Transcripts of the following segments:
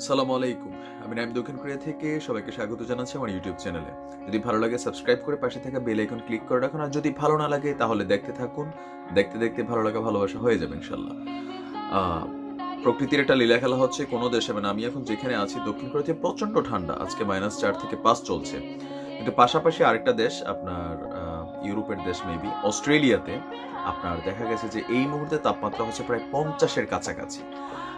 আসসালামু আলাইকুম। আমি নাইম দক্ষিণ কোরিয়া থেকে সবাইকে স্বাগত জানাচ্ছি আমার ইউটিউব চ্যানেলে। যদি ভালো লাগে, সাবস্ক্রাইব করে পাশে থাকা বেল আইকন ক্লিক করে রাখুন। আর যদি ভালো না লাগে, তাহলে দেখতে থাকুন। দেখতে দেখতে ভালো লাগা, ভালোবাসা হয়ে যাবে, ইনশাল্লাহ। প্রকৃতির একটা লীলা খেলা হচ্ছে কোনো দেশে মানে আমি এখন যেখানে আছি, দক্ষিণ কোরিয়াতে প্রচণ্ড ঠান্ডা। আজকে মাইনাস চার থেকে পাঁচ চলছে। কিন্তু পাশাপাশি আরেকটা দেশ, আপনার ইউরোপের দেশ মেবি, অস্ট্রেলিয়াতে, আপনার দেখা গেছে যে এই মুহূর্তে তাপমাত্রা হচ্ছে প্রায় পঞ্চাশের কাছাকাছি।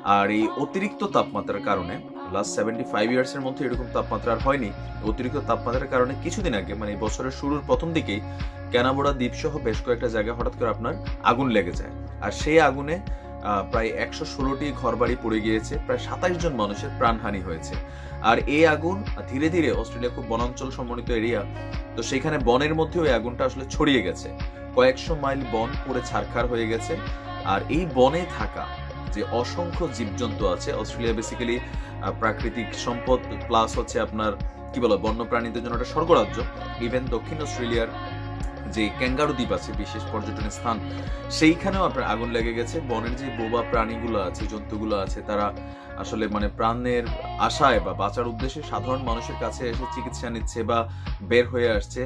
আর এই অতিরিক্ত তাপমাত্রার কারণে লাস্ট সেভেন্টি ফাইভ ইয়ার্স এর মধ্যে এরকম তাপমাত্রা আর হয়নি। অতিরিক্ত তাপমাত্রার কারণে কিছুদিন আগে মানে বছরের শুরুর প্রথম দিকেই ক্যানাবোড়া দ্বীপ সহ বেশ কয়েকটা জায়গায় হঠাৎ করে আপনার আগুন লেগে যায়। আর সেই আগুনে প্রায় একশো ষোলোটি ঘরবাড়ি পড়ে গিয়েছে, প্রায় সাতাইশ জন মানুষের প্রাণহানি হয়েছে। আর এই আগুন ধীরে ধীরে অস্ট্রেলিয়া খুব বনাঞ্চল সমন্বিত এরিয়া, তো সেখানে বনের মধ্যে ওই আগুনটা আসলে ছড়িয়ে গেছে। কয়েকশো মাইল বন পুরো ছারখার হয়ে গেছে। আর এই বনে থাকা যে অসংখ্য জীবজন্তু আছে। অস্ট্রেলিয়া বেসিক্যালি প্রাকৃতিক সম্পদ প্লাস হচ্ছে আপনার, কি বলো বন্য প্রাণীদের জন্য একটা স্বর্গরাজ্য। ইভেন দক্ষিণ অস্ট্রেলিয়ার যে ক্যাঙ্গারু দ্বীপ আছে, বিশেষ পর্যটনের স্থান, সেইখানেও আপনার আগুন লেগে গেছে। বনের যে বোবা প্রাণীগুলো আছে, জন্তুগুলো আছে, তারা আসলে মানে প্রাণের আশায় বা বাঁচার উদ্দেশ্যে সাধারণ মানুষের কাছে এসে চিকিৎসা নিচ্ছে বা বের হয়ে আসছে।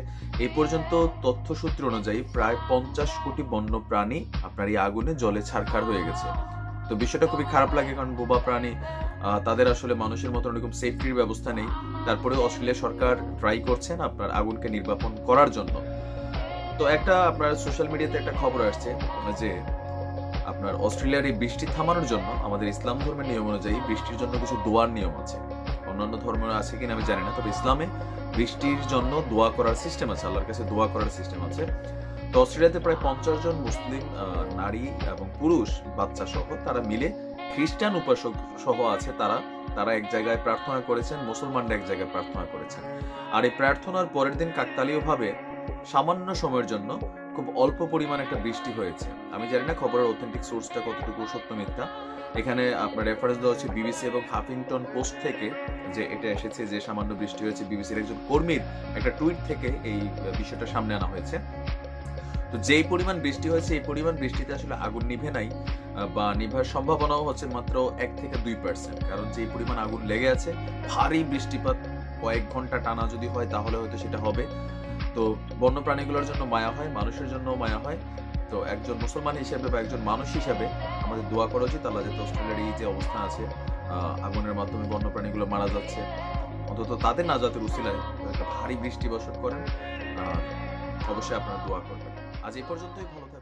এই পর্যন্ত তথ্যসূত্র অনুযায়ী প্রায় পঞ্চাশ কোটি বন্য প্রাণী আপনার এই আগুনে জলে ছারখার হয়ে গেছে। তো বিষয়টা খুবই খারাপ লাগে কারণ বোবা প্রাণী তাদের আসলে মানুষের মতো এরকম সেফটির ব্যবস্থা নেই। তারপরে অস্ট্রেলিয়া সরকার ট্রাই করছেন আপনার আগুনকে নির্বাপন করার জন্য। তো একটা আপনার সোশ্যাল মিডিয়াতে একটা খবর আসছে যে আপনার অস্ট্রেলিয়ার এই বৃষ্টি থামানোর জন্য আমাদের ইসলাম ধর্মের নিয়ম অনুযায়ী বৃষ্টির জন্য কিছু দোয়ার নিয়ম আছে। অন্যান্য ধর্ম আছে কিনা আমি জানি না, তবে ইসলামে বৃষ্টির জন্য দোয়া করার সিস্টেম আছে, আল্লাহর কাছে দোয়া করার সিস্টেম আছে। তো অস্ট্রেলিয়াতে প্রায় পঞ্চাশ জন মুসলিম নারী এবং পুরুষ বাচ্চা সহ তারা মিলে খ্রিস্টান উপাসক সহ আছে তারা। তারা এক জায়গায় প্রার্থনা করেছেন, মুসলমানরা এক জায়গায় প্রার্থনা করেছেন। আর এই প্রার্থনার পরের দিন কাকতালীয়ভাবে সামান্য সময়ের জন্য খুব অল্প পরিমাণ একটা বৃষ্টি হয়েছে। আমি জানি না খবরের অথেন্টিক সোর্সটা কতটুকু সত্য মিথ্যা। এখানে আপনার রেফারেন্স দেওয়া হচ্ছে বিবিসি এবং হাফিংটন পোস্ট থেকে যে এটা এসেছে যে সামান্য বৃষ্টি হয়েছে। বিবিসির একজন কর্মীর একটা টুইট থেকে এই বিষয়টা সামনে আনা হয়েছে। তো যেই পরিমাণ বৃষ্টি হয়েছে, এই পরিমাণ বৃষ্টিতে আসলে আগুন নিভে নাই বা নিভার সম্ভাবনাও হচ্ছে মাত্র এক থেকে দুই পার্সেন্ট কারণ যেই পরিমাণ আগুন লেগে আছে, ভারী বৃষ্টিপাত কয়েক ঘণ্টা টানা যদি হয়, তাহলে হয়তো সেটা হবে। তো বন্য প্রাণীগুলোর জন্য মায়া হয়, মানুষের জন্য মায়া হয়। তো একজন মুসলমান হিসেবে বা একজন মানুষ হিসেবে আমাদের দোয়া করা উচিত, আল্লাহ যাতে অস্ট্রেলিয়ার এই যে অবস্থা আছে আগুনের মাধ্যমে বন্য প্রাণীগুলো মারা যাচ্ছে। অন্তত তাদের না যাতে উসিলায় একটা ভারী বৃষ্টি বর্ষণ করেন অবশ্যই আপনারা দোয়া করবেন। আজ এই পর্যন্তই ভালো থাকবেন।